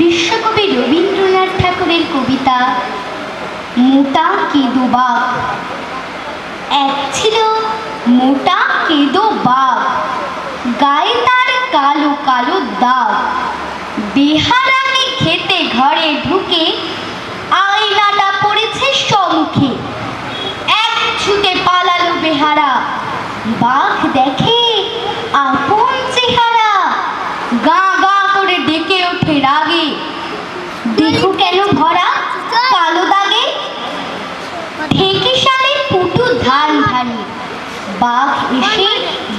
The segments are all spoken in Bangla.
বিশ্বকবি রবীন্দ্রনাথ ঠাকুরের কবিতা মোটা কেদো বাঘ। এক ছিল মোটা কেদো বাঘ, গায়ে তার কালো কালো দাগ। বেহারাকে খেতে ঘরে ঢুকে আয়নাটা পড়েছে সমুখে। এক ছুটে পালালো বেহারা, বাঘ দেখে দেখো কেন ভরা কালো দাগে? সালে পুটু ধান ধানি। বাঘ এসে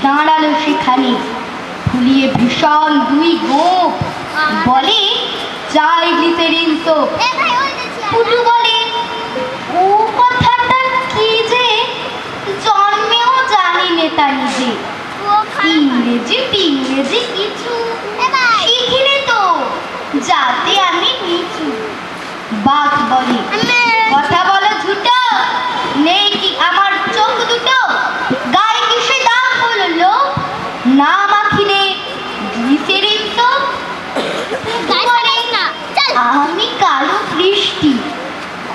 দাঁড়াল সেখানে। ফুলিয়ে ভীষণ দুই গোপ। বলে চাই গ্লিসেরিন সোপ পুটু বলে ও কথাটা কি যে? জন্মেও জানি নে তা নিজে। ইংরেজি টিংরেজি কিছু শিখিনি তো। যাতে বাঘ বলে। কথা বলো ঝুটো। নেই কি আমার চোখ দুটো? গায়ে কিসে দাগ বলল না মাখিলে গ্লিসেরিন তো আমি কালো বৃষ্টি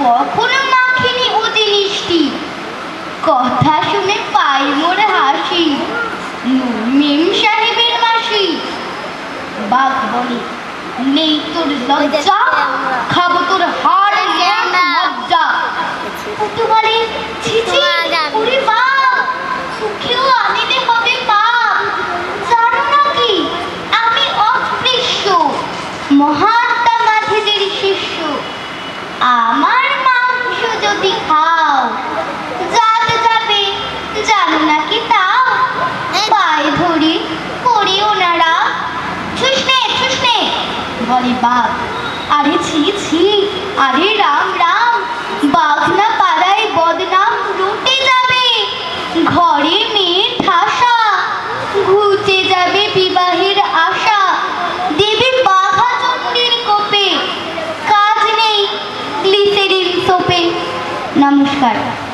কখনো মাখিনি ও জিনিসটি কথা শুনে পাই মোর হাসি মেম সাহেবের মাসি বাঘ বলে নেই তোর লজ্জা খাব তোর হাড় লজ্জা। পুটু বলে ছি ছি ওরে বাপ সুখেও আনিতে হবে পাপ জানো না কি? আমি অস্পৃশ্য মহাত্মা গান্ধীজির শিষ্য। আমার মাংস যদি খাও বলে বাঘ। আরে ছি ছি, আরে রাম রাম, বাঘ না পাড়ায় বদনাম রুটে যাবে। ঘরে মেয়ের ঠাসা, ঘুচে যাবে বিবাহের আশা। দেবী বাঘা চণ্ডীর কোপে। কাজ নেই, গ্লিসেরিন সোপে। নমস্কার।